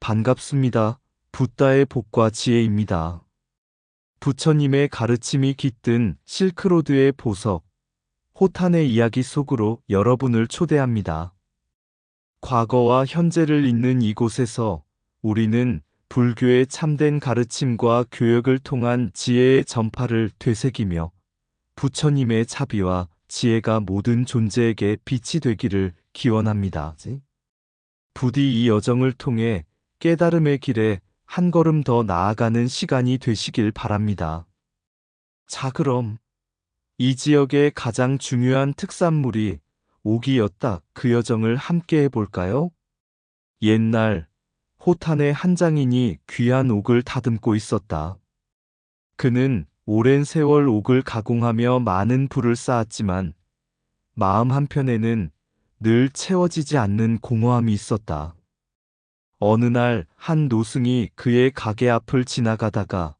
반갑습니다. 붓다의 복과 지혜입니다. 부처님의 가르침이 깃든 실크로드의 보석, 호탄의 이야기 속으로 여러분을 초대합니다. 과거와 현재를 잇는 이곳에서 우리는 불교의 참된 가르침과 교역을 통한 지혜의 전파를 되새기며 부처님의 자비와 지혜가 모든 존재에게 빛이 되기를 기원합니다. 부디 이 여정을 통해 깨달음의 길에 한 걸음 더 나아가는 시간이 되시길 바랍니다. 자, 그럼 이 지역의 가장 중요한 특산물이 옥이었다. 그 여정을 함께 해볼까요? 옛날 호탄의 한 장인이 귀한 옥을 다듬고 있었다. 그는 오랜 세월 옥을 가공하며 많은 불을 쌓았지만 마음 한편에는 늘 채워지지 않는 공허함이 있었다. 어느 날 한 노승이 그의 가게 앞을 지나가다가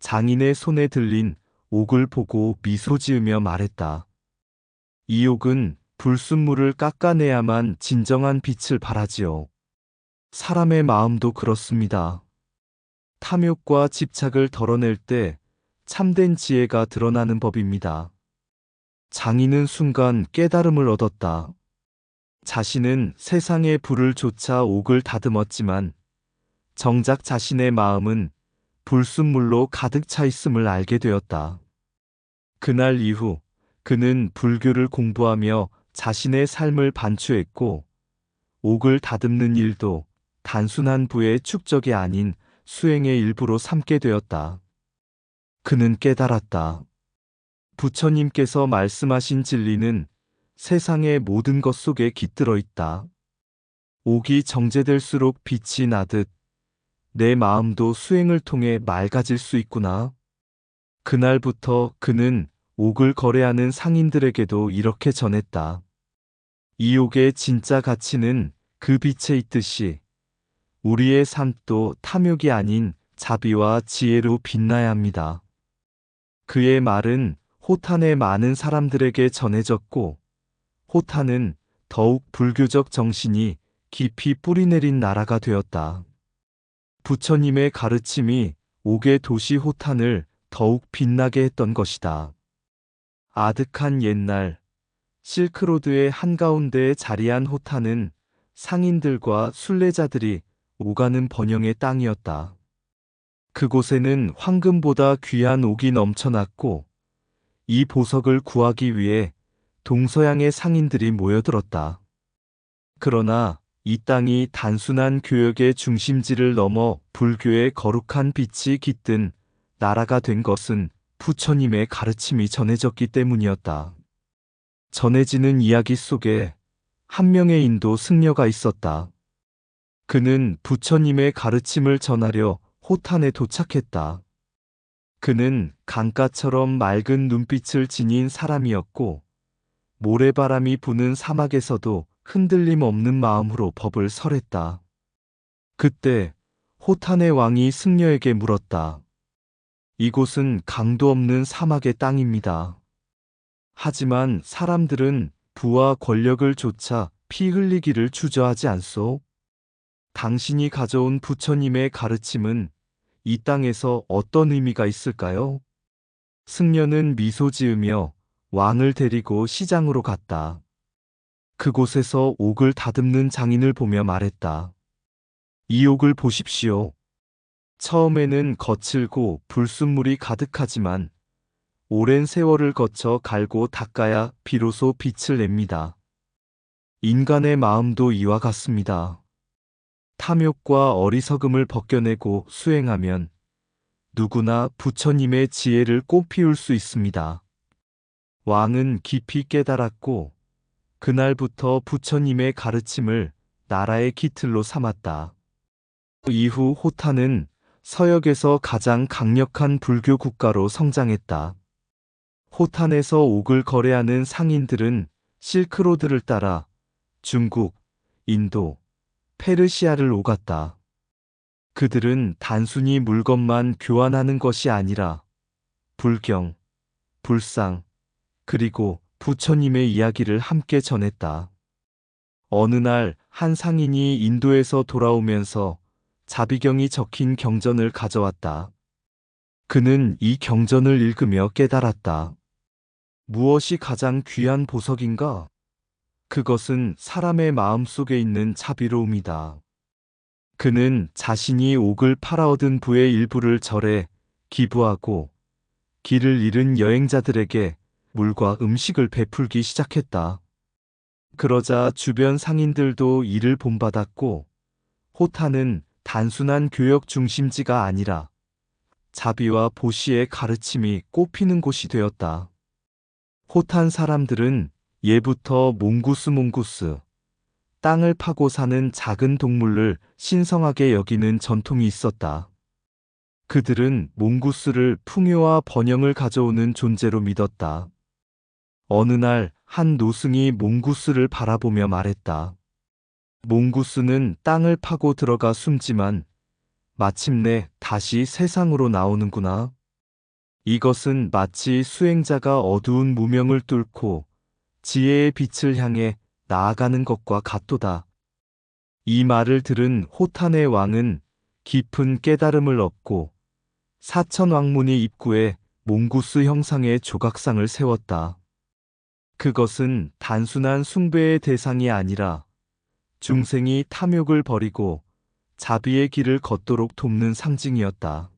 장인의 손에 들린 옥을 보고 미소 지으며 말했다. 이 옥은 불순물을 깎아내야만 진정한 빛을 발하지요. 사람의 마음도 그렇습니다. 탐욕과 집착을 덜어낼 때 참된 지혜가 드러나는 법입니다. 장인은 순간 깨달음을 얻었다. 자신은 세상의 불을 쫓아 옥을 다듬었지만 정작 자신의 마음은 불순물로 가득 차 있음을 알게 되었다. 그날 이후 그는 불교를 공부하며 자신의 삶을 반추했고 옥을 다듬는 일도 단순한 부의 축적이 아닌 수행의 일부로 삼게 되었다. 그는 깨달았다. 부처님께서 말씀하신 진리는 세상의 모든 것 속에 깃들어 있다. 옥이 정제될수록 빛이 나듯 내 마음도 수행을 통해 맑아질 수 있구나. 그날부터 그는 옥을 거래하는 상인들에게도 이렇게 전했다. 이 옥의 진짜 가치는 그 빛에 있듯이 우리의 삶도 탐욕이 아닌 자비와 지혜로 빛나야 합니다. 그의 말은 호탄의 많은 사람들에게 전해졌고 호탄은 더욱 불교적 정신이 깊이 뿌리내린 나라가 되었다. 부처님의 가르침이 옥의 도시 호탄을 더욱 빛나게 했던 것이다. 아득한 옛날 실크로드의 한가운데에 자리한 호탄은 상인들과 순례자들이 오가는 번영의 땅이었다. 그곳에는 황금보다 귀한 옥이 넘쳐났고 이 보석을 구하기 위해 동서양의 상인들이 모여들었다. 그러나 이 땅이 단순한 교역의 중심지를 넘어 불교의 거룩한 빛이 깃든 나라가 된 것은 부처님의 가르침이 전해졌기 때문이었다. 전해지는 이야기 속에 한 명의 인도 승려가 있었다. 그는 부처님의 가르침을 전하려 호탄에 도착했다. 그는 강가처럼 맑은 눈빛을 지닌 사람이었고 모래바람이 부는 사막에서도 흔들림 없는 마음으로 법을 설했다. 그때 호탄의 왕이 승려에게 물었다. 이곳은 강도 없는 사막의 땅입니다. 하지만 사람들은 부와 권력을 쫓아 피 흘리기를 주저하지 않소? 당신이 가져온 부처님의 가르침은 이 땅에서 어떤 의미가 있을까요? 승려는 미소 지으며 왕을 데리고 시장으로 갔다. 그곳에서 옥을 다듬는 장인을 보며 말했다. 이 옥을 보십시오. 처음에는 거칠고 불순물이 가득하지만 오랜 세월을 거쳐 갈고 닦아야 비로소 빛을 냅니다. 인간의 마음도 이와 같습니다. 탐욕과 어리석음을 벗겨내고 수행하면 누구나 부처님의 지혜를 꽃피울 수 있습니다. 왕은 깊이 깨달았고 그날부터 부처님의 가르침을 나라의 기틀로 삼았다. 이후 호타는 서역에서 가장 강력한 불교 국가로 성장했다. 호탄에서 옥을 거래하는 상인들은 실크로드를 따라 중국, 인도, 페르시아를 오갔다. 그들은 단순히 물건만 교환하는 것이 아니라 불경, 불상, 그리고 부처님의 이야기를 함께 전했다. 어느 날 한 상인이 인도에서 돌아오면서 자비경이 적힌 경전을 가져왔다. 그는 이 경전을 읽으며 깨달았다. 무엇이 가장 귀한 보석인가? 그것은 사람의 마음 속에 있는 자비로움이다. 그는 자신이 옥을 팔아 얻은 부의 일부를 절에 기부하고 길을 잃은 여행자들에게 물과 음식을 베풀기 시작했다. 그러자 주변 상인들도 이를 본받았고 호타는 단순한 교역 중심지가 아니라 자비와 보시의 가르침이 꽃피는 곳이 되었다. 호탄 사람들은 예부터 몽구스 몽구스, 땅을 파고 사는 작은 동물을 신성하게 여기는 전통이 있었다. 그들은 몽구스를 풍요와 번영을 가져오는 존재로 믿었다. 어느 날 한 노승이 몽구스를 바라보며 말했다. 몽구스는 땅을 파고 들어가 숨지만 마침내 다시 세상으로 나오는구나. 이것은 마치 수행자가 어두운 무명을 뚫고 지혜의 빛을 향해 나아가는 것과 같도다. 이 말을 들은 호탄의 왕은 깊은 깨달음을 얻고 사천 왕문이 입구에 몽구스 형상의 조각상을 세웠다. 그것은 단순한 숭배의 대상이 아니라 중생이 탐욕을 버리고 자비의 길을 걷도록 돕는 상징이었다.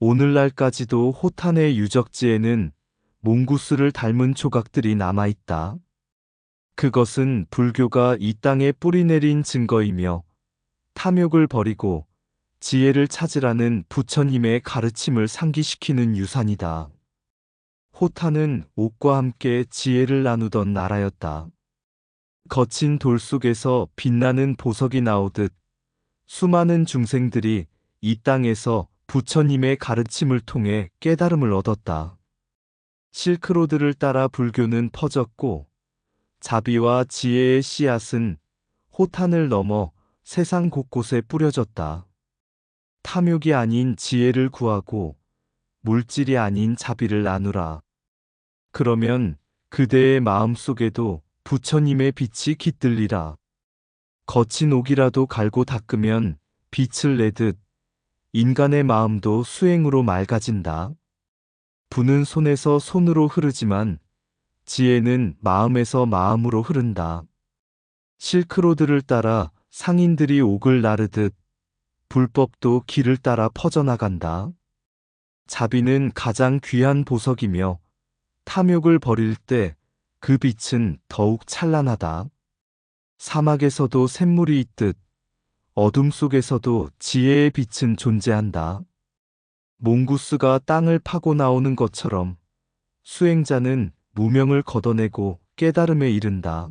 오늘날까지도 호탄의 유적지에는 몽구스를 닮은 조각들이 남아있다. 그것은 불교가 이 땅에 뿌리내린 증거이며 탐욕을 버리고 지혜를 찾으라는 부처님의 가르침을 상기시키는 유산이다. 호타는 옥과 함께 지혜를 나누던 나라였다. 거친 돌 속에서 빛나는 보석이 나오듯 수많은 중생들이 이 땅에서 부처님의 가르침을 통해 깨달음을 얻었다. 실크로드를 따라 불교는 퍼졌고 자비와 지혜의 씨앗은 호탄을 넘어 세상 곳곳에 뿌려졌다. 탐욕이 아닌 지혜를 구하고 물질이 아닌 자비를 나누라. 그러면 그대의 마음 속에도 부처님의 빛이 깃들리라. 거친 옥이라도 갈고 닦으면 빛을 내듯 인간의 마음도 수행으로 맑아진다. 부는 손에서 손으로 흐르지만 지혜는 마음에서 마음으로 흐른다. 실크로드를 따라 상인들이 옥을 나르듯 불법도 길을 따라 퍼져나간다. 자비는 가장 귀한 보석이며 탐욕을 버릴 때 그 빛은 더욱 찬란하다. 사막에서도 샘물이 있듯 어둠 속에서도 지혜의 빛은 존재한다. 몽구스가 땅을 파고 나오는 것처럼 수행자는 무명을 걷어내고 깨달음에 이른다.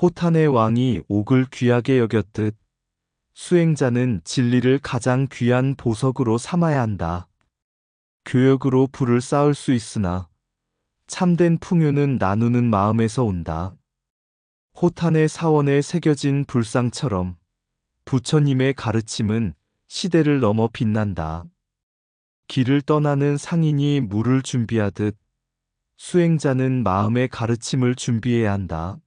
호탄의 왕이 옥을 귀하게 여겼듯 수행자는 진리를 가장 귀한 보석으로 삼아야 한다. 교역으로 불을 쌓을 수 있으나 참된 풍요는 나누는 마음에서 온다. 호탄의 사원에 새겨진 불상처럼 부처님의 가르침은 시대를 넘어 빛난다. 길을 떠나는 상인이 물을 준비하듯 수행자는 마음의 가르침을 준비해야 한다.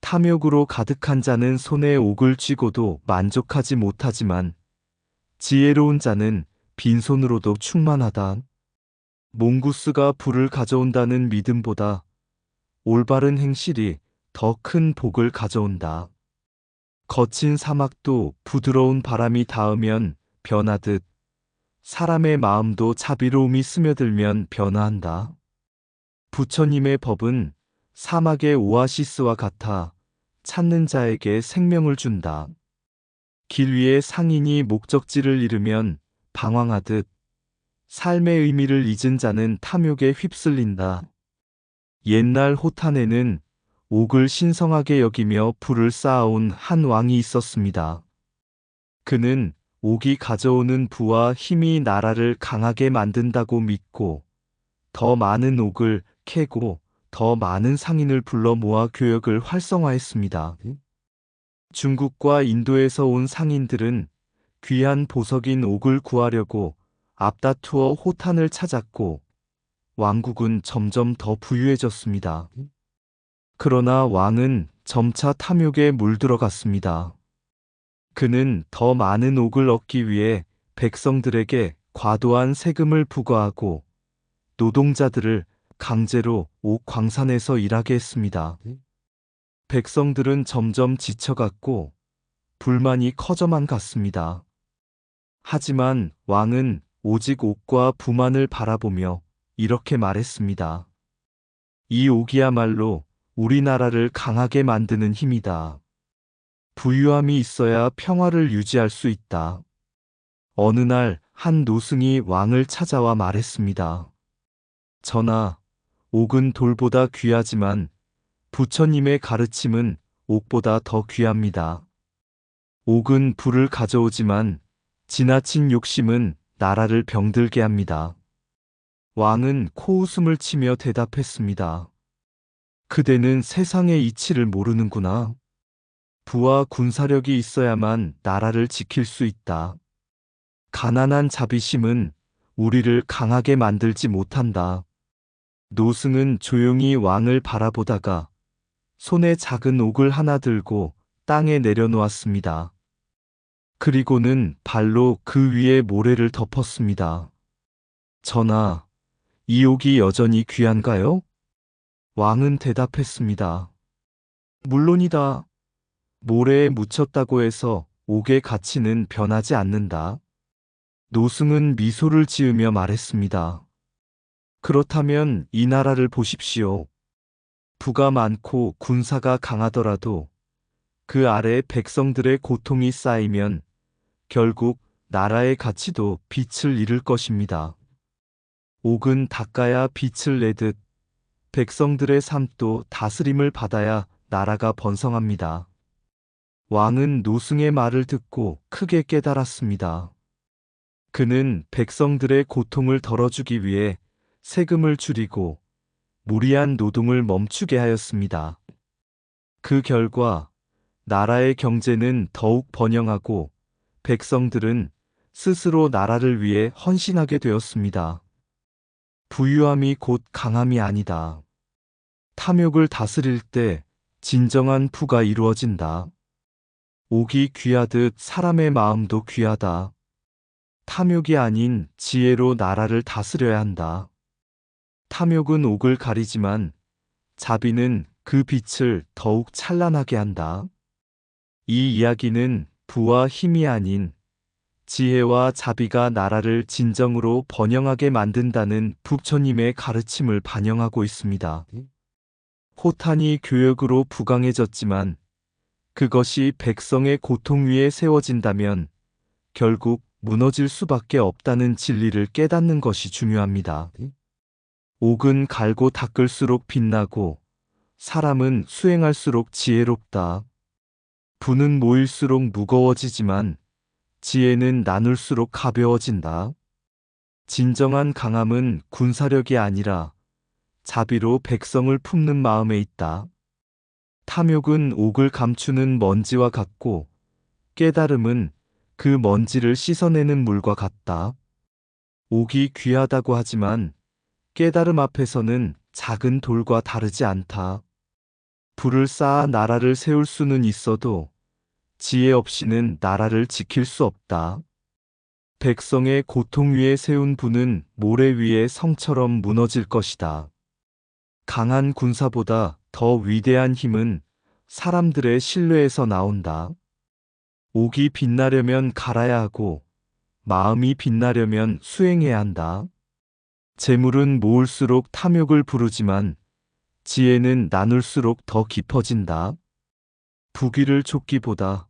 탐욕으로 가득한 자는 손에 옥을 쥐고도 만족하지 못하지만 지혜로운 자는 빈손으로도 충만하다. 몽구스가 불을 가져온다는 믿음보다 올바른 행실이 더 큰 복을 가져온다. 거친 사막도 부드러운 바람이 닿으면 변하듯 사람의 마음도 자비로움이 스며들면 변화한다. 부처님의 법은 사막의 오아시스와 같아 찾는 자에게 생명을 준다. 길 위에 상인이 목적지를 잃으면 방황하듯 삶의 의미를 잊은 자는 탐욕에 휩쓸린다. 옛날 호탄에는 옥을 신성하게 여기며 불을 쌓아온 한 왕이 있었습니다. 그는 옥이 가져오는 부와 힘이 나라를 강하게 만든다고 믿고 더 많은 옥을 캐고 더 많은 상인을 불러 모아 교역을 활성화했습니다. 중국과 인도에서 온 상인들은 귀한 보석인 옥을 구하려고 앞다투어 호탄을 찾았고 왕국은 점점 더 부유해졌습니다. 그러나 왕은 점차 탐욕에 물들어갔습니다. 그는 더 많은 옥을 얻기 위해 백성들에게 과도한 세금을 부과하고 노동자들을 강제로 옥 광산에서 일하게 했습니다. 백성들은 점점 지쳐갔고 불만이 커져만 갔습니다. 하지만 왕은 오직 옥과 부만을 바라보며 이렇게 말했습니다. 이 옥이야말로 우리나라를 강하게 만드는 힘이다. 부유함이 있어야 평화를 유지할 수 있다. 어느 날 한 노승이 왕을 찾아와 말했습니다. 전하, 옥은 돌보다 귀하지만 부처님의 가르침은 옥보다 더 귀합니다. 옥은 불을 가져오지만 지나친 욕심은 나라를 병들게 합니다. 왕은 코웃음을 치며 대답했습니다. 그대는 세상의 이치를 모르는구나. 부와 군사력이 있어야만 나라를 지킬 수 있다. 가난한 자비심은 우리를 강하게 만들지 못한다. 노승은 조용히 왕을 바라보다가 손에 작은 옥을 하나 들고 땅에 내려놓았습니다. 그리고는 발로 그 위에 모래를 덮었습니다. 전하, 이 옥이 여전히 귀한가요? 왕은 대답했습니다. 물론이다. 모래에 묻혔다고 해서 옥의 가치는 변하지 않는다. 노승은 미소를 지으며 말했습니다. 그렇다면 이 나라를 보십시오. 부가 많고 군사가 강하더라도 그 아래 백성들의 고통이 쌓이면 결국 나라의 가치도 빛을 잃을 것입니다. 옥은 닦아야 빛을 내듯 백성들의 삶도 다스림을 받아야 나라가 번성합니다. 왕은 노승의 말을 듣고 크게 깨달았습니다. 그는 백성들의 고통을 덜어주기 위해 세금을 줄이고 무리한 노동을 멈추게 하였습니다. 그 결과 나라의 경제는 더욱 번영하고 백성들은 스스로 나라를 위해 헌신하게 되었습니다. 부유함이 곧 강함이 아니다. 탐욕을 다스릴 때 진정한 부가 이루어진다. 옥이 귀하듯 사람의 마음도 귀하다. 탐욕이 아닌 지혜로 나라를 다스려야 한다. 탐욕은 옥을 가리지만 자비는 그 빛을 더욱 찬란하게 한다. 이 이야기는 부와 힘이 아닌 지혜와 자비가 나라를 진정으로 번영하게 만든다는 부처님의 가르침을 반영하고 있습니다. 호탄이 교역으로 부강해졌지만 그것이 백성의 고통 위에 세워진다면 결국 무너질 수밖에 없다는 진리를 깨닫는 것이 중요합니다. 옥은 갈고 닦을수록 빛나고 사람은 수행할수록 지혜롭다. 부는 모일수록 무거워지지만 지혜는 나눌수록 가벼워진다. 진정한 강함은 군사력이 아니라 자비로 백성을 품는 마음에 있다. 탐욕은 옥을 감추는 먼지와 같고 깨달음은 그 먼지를 씻어내는 물과 같다. 옥이 귀하다고 하지만 깨달음 앞에서는 작은 돌과 다르지 않다. 불을 쌓아 나라를 세울 수는 있어도 지혜 없이는 나라를 지킬 수 없다. 백성의 고통 위에 세운 부는 모래 위에 성처럼 무너질 것이다. 강한 군사보다 더 위대한 힘은 사람들의 신뢰에서 나온다. 옥이 빛나려면 갈아야 하고 마음이 빛나려면 수행해야 한다. 재물은 모을수록 탐욕을 부르지만 지혜는 나눌수록 더 깊어진다. 부귀를 쫓기보다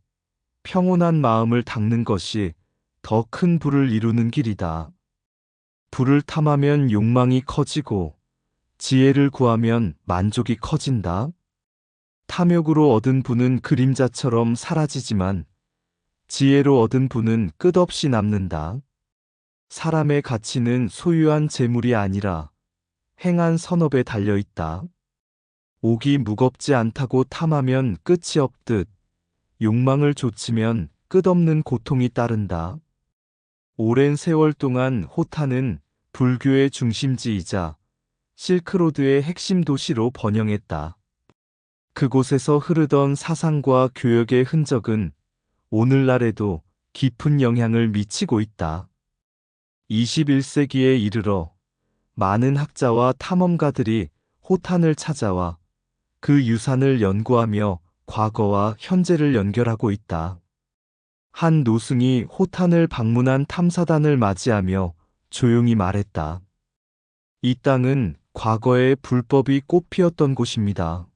평온한 마음을 닦는 것이 더 큰 부를 이루는 길이다. 부를 탐하면 욕망이 커지고 지혜를 구하면 만족이 커진다. 탐욕으로 얻은 부는 그림자처럼 사라지지만 지혜로 얻은 부는 끝없이 남는다. 사람의 가치는 소유한 재물이 아니라 행한 선업에 달려 있다. 옥이 무겁지 않다고 탐하면 끝이 없듯 욕망을 좇으면 끝없는 고통이 따른다. 오랜 세월 동안 호타는 불교의 중심지이자 실크로드의 핵심 도시로 번영했다. 그곳에서 흐르던 사상과 교역의 흔적은 오늘날에도 깊은 영향을 미치고 있다. 21세기에 이르러 많은 학자와 탐험가들이 호탄을 찾아와 그 유산을 연구하며 과거와 현재를 연결하고 있다. 한 노승이 호탄을 방문한 탐사단을 맞이하며 조용히 말했다. 이 땅은 과거에 불법이 꽃피었던 곳입니다.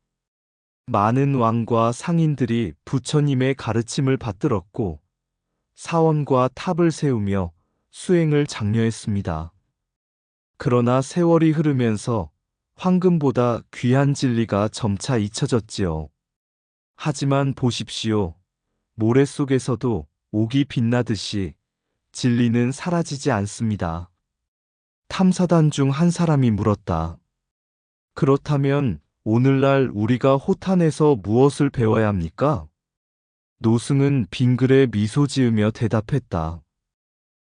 많은 왕과 상인들이 부처님의 가르침을 받들었고 사원과 탑을 세우며 수행을 장려했습니다. 그러나 세월이 흐르면서 황금보다 귀한 진리가 점차 잊혀졌지요. 하지만 보십시오. 모래 속에서도 옥이 빛나듯이 진리는 사라지지 않습니다. 탐사단 중 한 사람이 물었다. 그렇다면 오늘날 우리가 호탄에서 무엇을 배워야 합니까? 노승은 빙글에 미소 지으며 대답했다.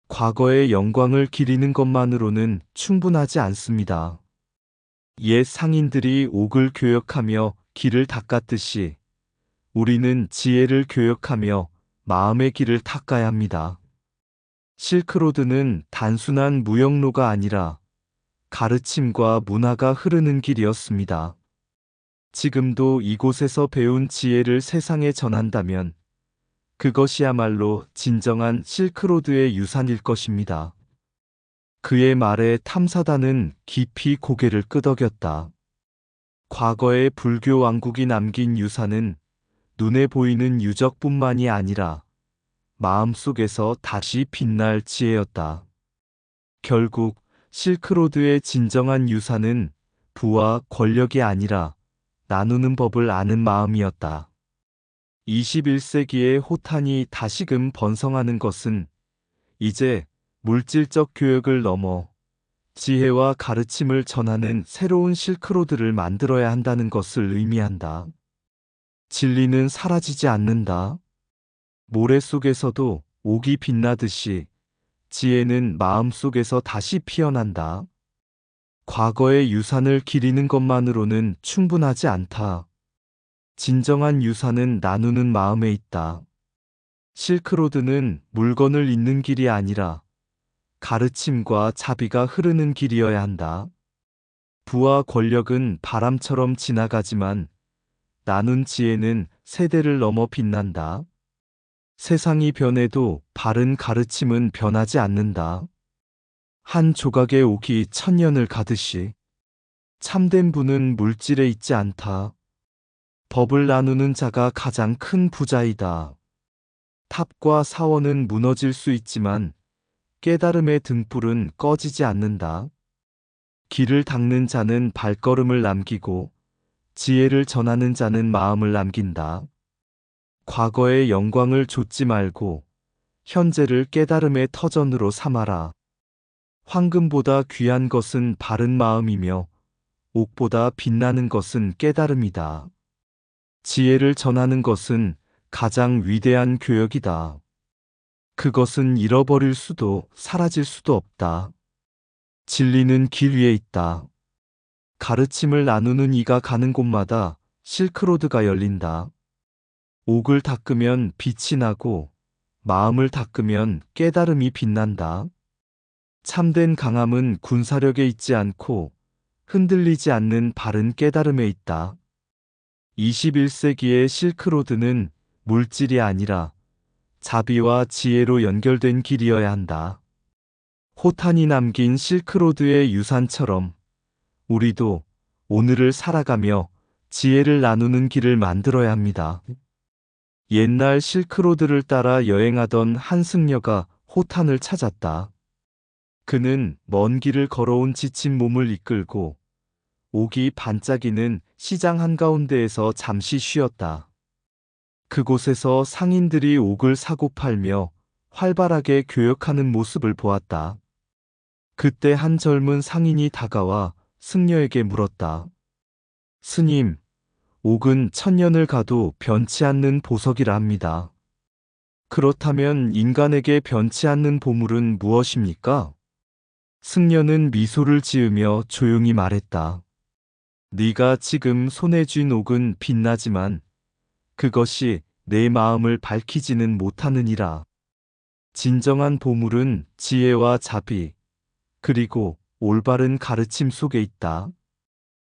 과거의 영광을 기리는 것만으로는 충분하지 않습니다. 옛 상인들이 옥을 교역하며 길을 닦았듯이 우리는 지혜를 교역하며 마음의 길을 닦아야 합니다. 실크로드는 단순한 무역로가 아니라 가르침과 문화가 흐르는 길이었습니다. 지금도 이곳에서 배운 지혜를 세상에 전한다면 그것이야말로 진정한 실크로드의 유산일 것입니다. 그의 말에 탐사단은 깊이 고개를 끄덕였다. 과거의 불교 왕국이 남긴 유산은 눈에 보이는 유적뿐만이 아니라 마음속에서 다시 빛날 지혜였다. 결국 실크로드의 진정한 유산은 부와 권력이 아니라 나누는 법을 아는 마음이었다. 21세기의 호탄이 다시금 번성하는 것은 이제 물질적 교역을 넘어 지혜와 가르침을 전하는 새로운 실크로드를 만들어야 한다는 것을 의미한다. 진리는 사라지지 않는다. 모래 속에서도 옥이 빛나듯이 지혜는 마음 속에서 다시 피어난다. 과거의 유산을 기리는 것만으로는 충분하지 않다. 진정한 유산은 나누는 마음에 있다. 실크로드는 물건을 잇는 길이 아니라 가르침과 자비가 흐르는 길이어야 한다. 부와 권력은 바람처럼 지나가지만 나눈 지혜는 세대를 넘어 빛난다. 세상이 변해도 바른 가르침은 변하지 않는다. 한 조각의 옥이 천년을 가듯이 참된 부는 물질에 있지 않다. 법을 나누는 자가 가장 큰 부자이다. 탑과 사원은 무너질 수 있지만 깨달음의 등불은 꺼지지 않는다. 길을 닦는 자는 발걸음을 남기고 지혜를 전하는 자는 마음을 남긴다. 과거의 영광을 좇지 말고 현재를 깨달음의 터전으로 삼아라. 황금보다 귀한 것은 바른 마음이며 옥보다 빛나는 것은 깨달음이다. 지혜를 전하는 것은 가장 위대한 교역이다. 그것은 잃어버릴 수도 사라질 수도 없다. 진리는 길 위에 있다. 가르침을 나누는 이가 가는 곳마다 실크로드가 열린다. 옥을 닦으면 빛이 나고 마음을 닦으면 깨달음이 빛난다. 참된 강함은 군사력에 있지 않고 흔들리지 않는 바른 깨달음에 있다. 21세기의 실크로드는 물질이 아니라 자비와 지혜로 연결된 길이어야 한다. 호탄이 남긴 실크로드의 유산처럼 우리도 오늘을 살아가며 지혜를 나누는 길을 만들어야 합니다. 옛날 실크로드를 따라 여행하던 한 승려가 호탄을 찾았다. 그는 먼 길을 걸어온 지친 몸을 이끌고 옥이 반짝이는 시장 한가운데에서 잠시 쉬었다. 그곳에서 상인들이 옥을 사고 팔며 활발하게 교역하는 모습을 보았다. 그때 한 젊은 상인이 다가와 승려에게 물었다. 스님, 옥은 천년을 가도 변치 않는 보석이라 합니다. 그렇다면 인간에게 변치 않는 보물은 무엇입니까? 승려는 미소를 지으며 조용히 말했다. 네가 지금 손에 쥔 옥은 빛나지만 그것이 내 마음을 밝히지는 못하느니라. 진정한 보물은 지혜와 자비, 그리고 올바른 가르침 속에 있다.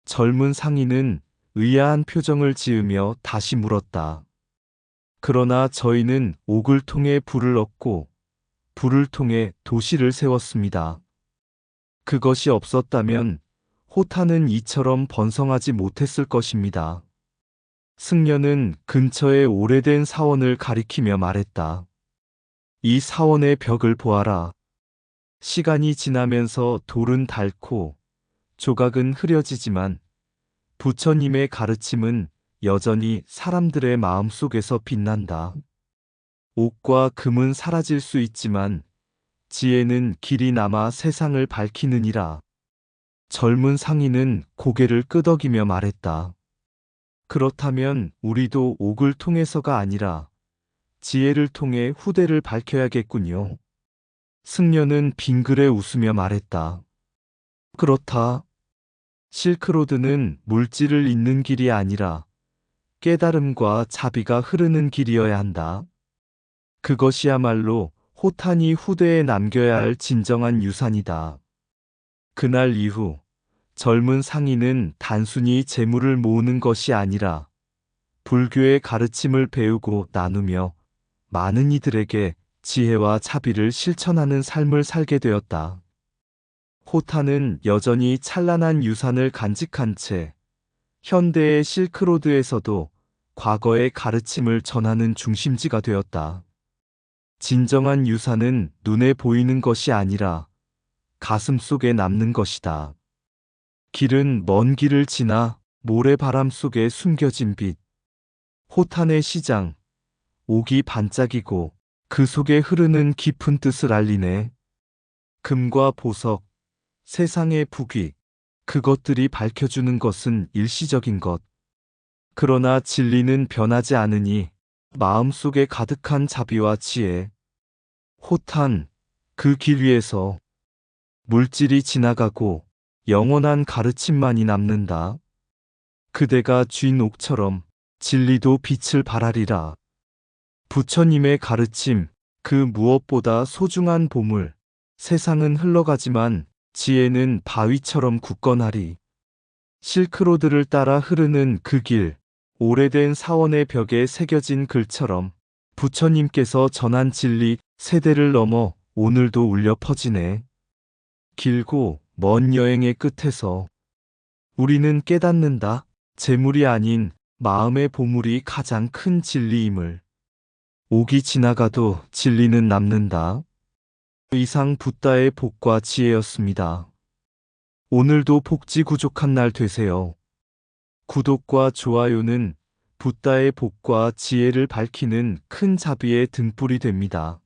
젊은 상인은 의아한 표정을 지으며 다시 물었다. 그러나 저희는 옥을 통해 불을 얻고 불을 통해 도시를 세웠습니다. 그것이 없었다면 호타는 이처럼 번성하지 못했을 것입니다. 승려는 근처의 오래된 사원을 가리키며 말했다. 이 사원의 벽을 보아라. 시간이 지나면서 돌은 닳고 조각은 흐려지지만 부처님의 가르침은 여전히 사람들의 마음 속에서 빛난다. 옥과 금은 사라질 수 있지만 지혜는 길이 남아 세상을 밝히느니라. 젊은 상인은 고개를 끄덕이며 말했다. 그렇다면 우리도 옥을 통해서가 아니라 지혜를 통해 후대를 밝혀야겠군요. 승려는 빙그레 웃으며 말했다. 그렇다. 실크로드는 물질을 잇는 길이 아니라 깨달음과 자비가 흐르는 길이어야 한다. 그것이야말로 호탄이 후대에 남겨야 할 진정한 유산이다. 그날 이후 젊은 상인은 단순히 재물을 모으는 것이 아니라 불교의 가르침을 배우고 나누며 많은 이들에게 지혜와 자비를 실천하는 삶을 살게 되었다. 호타는 여전히 찬란한 유산을 간직한 채 현대의 실크로드에서도 과거의 가르침을 전하는 중심지가 되었다. 진정한 유산은 눈에 보이는 것이 아니라 가슴 속에 남는 것이다. 길은 먼 길을 지나 모래바람 속에 숨겨진 빛. 호탄의 시장. 옥이 반짝이고 그 속에 흐르는 깊은 뜻을 알리네. 금과 보석, 세상의 부귀, 그것들이 밝혀주는 것은 일시적인 것. 그러나 진리는 변하지 않으니 마음속에 가득한 자비와 지혜. 호탄, 그 길 위에서 물질이 지나가고 영원한 가르침만이 남는다. 그대가 쥔 옥처럼 진리도 빛을 발하리라. 부처님의 가르침, 그 무엇보다 소중한 보물. 세상은 흘러가지만 지혜는 바위처럼 굳건하리. 실크로드를 따라 흐르는 그 길, 오래된 사원의 벽에 새겨진 글처럼 부처님께서 전한 진리 세대를 넘어 오늘도 울려 퍼지네. 길고 먼 여행의 끝에서 우리는 깨닫는다. 재물이 아닌 마음의 보물이 가장 큰 진리임을. 옥이 지나가도 진리는 남는다. 이상 붓다의 복과 지혜였습니다. 오늘도 복지 구족한 날 되세요. 구독과 좋아요는 붓다의 복과 지혜를 밝히는 큰 자비의 등불이 됩니다.